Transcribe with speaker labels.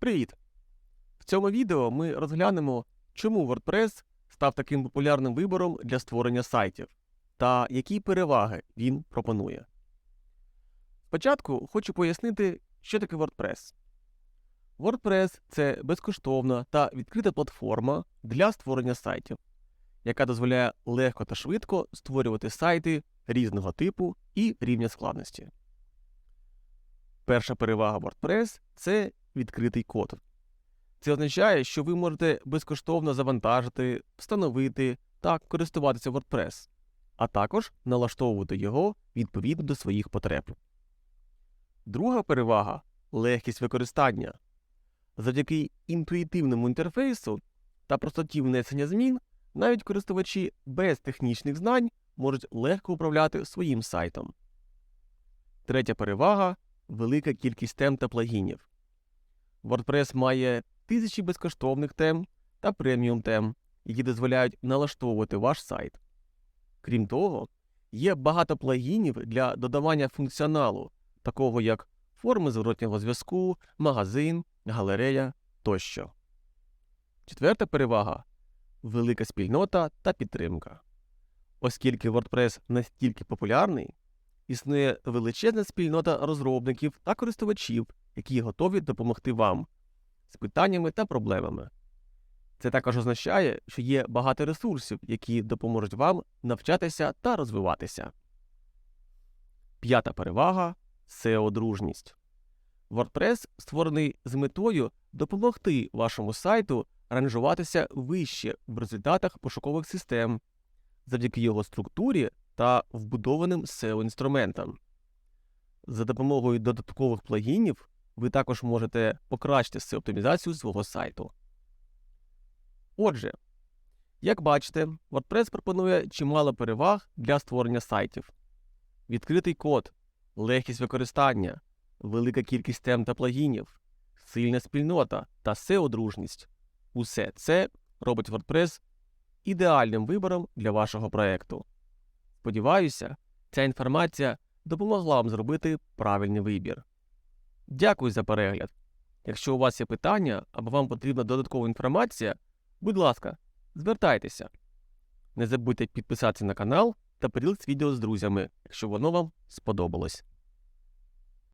Speaker 1: Привіт! В цьому відео ми розглянемо, чому WordPress став таким популярним вибором для створення сайтів та які переваги він пропонує. Спочатку хочу пояснити, що таке WordPress. WordPress це безкоштовна та відкрита платформа для створення сайтів, яка дозволяє легко та швидко створювати сайти різного типу і рівня складності. Перша перевага WordPress це відкритий код. Це означає, що ви можете безкоштовно завантажити, встановити та користуватися WordPress, а також налаштовувати його відповідно до своїх потреб. Друга перевага легкість використання. Завдяки інтуїтивному інтерфейсу та простоті внесення змін, навіть користувачі без технічних знань можуть легко управляти своїм сайтом. Третя перевага велика кількість тем та плагінів. WordPress має тисячі безкоштовних тем та преміум тем, які дозволяють налаштовувати ваш сайт. Крім того, є багато плагінів для додавання функціоналу, такого як форми зворотнього зв'язку, магазин, галерея тощо. Четверта перевага велика спільнота та підтримка. Оскільки WordPress настільки популярний, існує величезна спільнота розробників та користувачів, які готові допомогти вам з питаннями та проблемами. Це також означає, що є багато ресурсів, які допоможуть вам навчатися та розвиватися. П'ята перевага SEO-дружність. WordPress створений з метою допомогти вашому сайту ранжуватися вище в результатах пошукових систем завдяки його структурі та вбудованим SEO-інструментам. За допомогою додаткових плагінів ви також можете покращити SEO-оптимізацію свого сайту. Отже, як бачите, WordPress пропонує чимало переваг для створення сайтів. Відкритий код, легкість використання, велика кількість тем та плагінів, сильна спільнота та SEO-дружність. Усе це робить WordPress ідеальним вибором для вашого проекту. Сподіваюся, ця інформація допомогла вам зробити правильний вибір. Дякую за перегляд. Якщо у вас є питання або вам потрібна додаткова інформація, будь ласка, звертайтеся. Не забудьте підписатися на канал та поділитися відео з друзями, якщо воно вам сподобалось.